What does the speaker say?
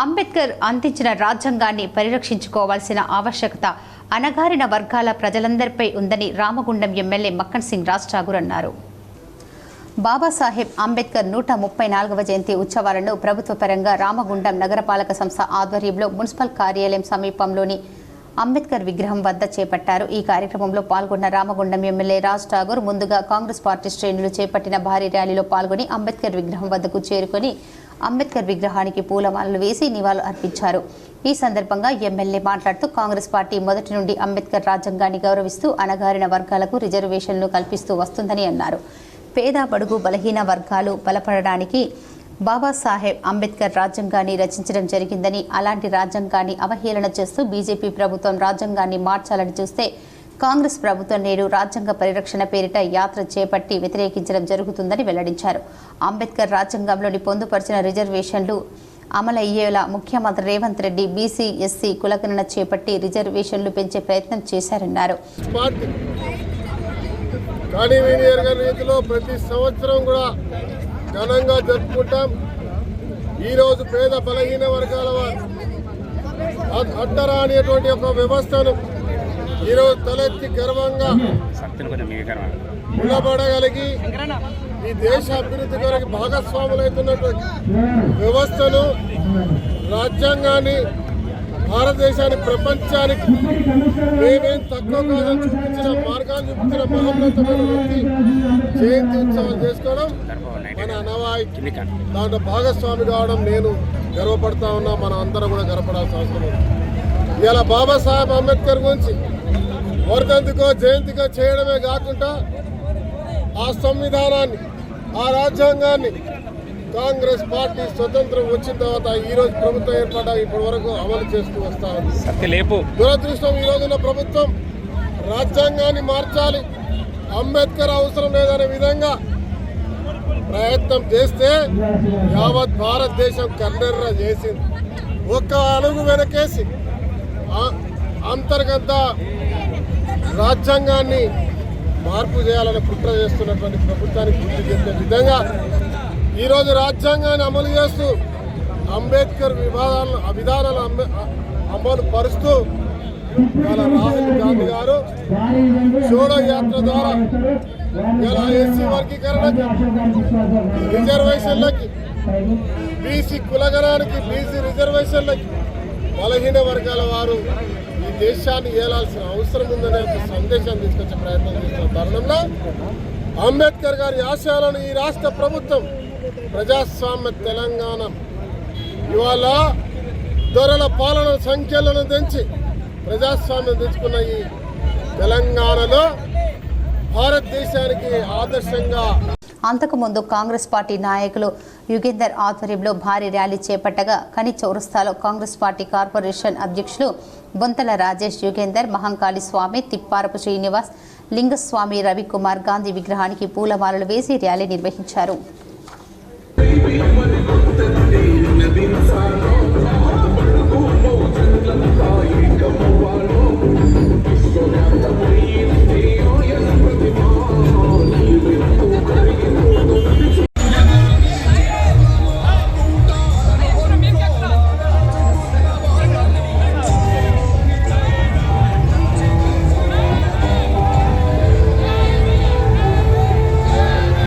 అంబేద్కర్ అందించిన రాజ్యాంగాన్ని పరిరక్షించుకోవాల్సిన ఆవశ్యకత అణగారిన వర్గాల ప్రజలందరిపై ఉందని రామగుండం ఎమ్మెల్యే మక్కన్ సింగ్ రాజ్ ఠాగూర్ అన్నారు. బాబాసాహెబ్ అంబేద్కర్ నూట ముప్పై నాలుగవ జయంతి ఉత్సవాలను ప్రభుత్వ పరంగా రామగుండం నగరపాలక సంస్థ ఆధ్వర్యంలో మున్సిపల్ కార్యాలయం సమీపంలోని అంబేద్కర్ విగ్రహం వద్ద చేపట్టారు. ఈ కార్యక్రమంలో పాల్గొన్న రామగుండం ఎమ్మెల్యే రాజ్ ఠాగూర్ ముందుగా కాంగ్రెస్ పార్టీ శ్రేణులు చేపట్టిన భారీ ర్యాలీలో పాల్గొని అంబేద్కర్ విగ్రహం వద్దకు చేరుకొని అంబేద్కర్ విగ్రహానికి పూలమాలలు వేసి నివాళులు అర్పించారు. ఈ సందర్భంగా ఎమ్మెల్యే మాట్లాడుతూ కాంగ్రెస్ పార్టీ మొదటి నుండి అంబేద్కర్ రాజ్యాంగాన్ని గౌరవిస్తూ అణగారిన వర్గాలకు రిజర్వేషన్లు కల్పిస్తూ వస్తుందని అన్నారు. పేద బడుగు బలహీన వర్గాలు బలపడడానికి బాబాసాహెబ్ అంబేద్కర్ రాజ్యాంగాన్ని రచించడం జరిగిందని అలాంటి రాజ్యాంగాన్ని అవహేళన చేస్తూ బీజేపీ ప్రభుత్వం రాజ్యాంగాన్ని మార్చాలని చూస్తే కాంగ్రెస్ ప్రభుత్వం నేడు రాజ్యాంగ పరిరక్షణ పేరిట యాత్ర చేపట్టి వ్యతిరేకించడం జరుగుతుందని వెల్లడించారు. అంబేద్కర్ రాజ్యాంగంలోని పొందుపరిచిన రిజర్వేషన్లు అమలయ్యేలా ముఖ్యమంత్రి రేవంత్ రెడ్డి బీసీ ఎస్సీ కులగణన చేపట్టి రిజర్వేషన్లు పెంచే ప్రయత్నం చేశారన్నారు. రీతిలో ప్రతి సంవత్సరం కూడా ఘనంగా జరుపుకుంటాం. ఈరోజు పేద బలహీన వర్గాల వారు అడ్డరా అనేటువంటి ఒక వ్యవస్థను ఈరోజు తలెత్తి గర్వంగా నిలబడగలిగి ఈ దేశ అభివృద్ధి కొరకు భాగస్వాములైతున్నటువంటి వ్యవస్థను రాజ్యాంగాన్ని భారతదేశాన్ని ప్రపంచానికి మేమేం తక్కువ కాదని చూపించిన మార్గాన్ని చూపించిన మహోన్నతమైన వ్యక్తి జయంతి ఉత్సవం చేసుకోవడం మన కాదు దాంట్లో భాగస్వామి కావడం నేను గర్వపడతా ఉన్నా మనం అందరం కూడా గర్వపడాల్సిన అవసరం ఉంది. ఇలా బాబాసాహెబ్ అంబేద్కర్ గురించి వర్ధంతికో జయంతికో చేయడమే కాకుండా ఆ సంవిధానాన్ని ఆ రాజ్యాంగాన్ని కాంగ్రెస్ పార్టీ స్వతంత్రం వచ్చిన తర్వాత ఈ రోజు ప్రభుత్వం ఏర్పడ్డా ఇప్పటి వరకు అమలు చేస్తూ వస్తా ఉంది. దురదృష్టం ఈ రోజున్న ప్రభుత్వం రాజ్యాంగాన్ని మార్చాలి. అంబేద్కర్ అవసరం లేదనే విధంగా ప్రయత్నం చేస్తే యావత్ భారతదేశం కన్నెర్ర చేసింది. ఒక్క అడుగు వెనకేసి అంతర్గత రాజ్యాంగాన్ని మార్పు చేయాలని కుట్ర చేస్తున్నటువంటి ప్రభుత్వానికి గుర్తు చెప్పే విధంగా ఈరోజు రాజ్యాంగాన్ని అమలు చేస్తూ అంబేద్కర్ వివాదాలను విధానాలు అంబే- అమలు పరుస్తూ ఇవాళ రాహుల్ గాంధీ గారు జోడో యాత్ర ద్వారా ఇలా ఎస్సీ వర్గీకరణకి రిజర్వేషన్లకి బీసీ కులగణానికి బీసీ రిజర్వేషన్లకి బలహీన వర్గాల వారు దేశాన్ని ఏలాల్సిన అవసరం ఉందనే ఒక సందేశం తీసుకొచ్చే ప్రయత్నం చేస్తున్న తరుణంలో అంబేద్కర్ గారి ఆశయాలను ఈ రాష్ట్ర ప్రభుత్వం ప్రజాస్వామ్య తెలంగాణ ఇవాళ దొరల పాలన సంఖ్యలను తెంచి ప్రజాస్వామ్యం తెచ్చుకున్న ఈ తెలంగాణలో భారతదేశానికి ఆదర్శంగా అంతకుముందు కాంగ్రెస్ పార్టీ నాయకులు యుగేందర్ ఆధ్వర్యంలో భారీ ర్యాలీ చేపట్టగా కని చౌరస్తాలో కాంగ్రెస్ పార్టీ కార్పొరేషన్ అధ్యక్షులు బొంతల రాజేష్ యుగేందర్ మహంకాళి స్వామి తిప్పారపు శ్రీనివాస్ లింగస్వామి రవికుమార్ గాంధీ విగ్రహానికి పూలమాలలు వేసి ర్యాలీ నిర్వహించారు.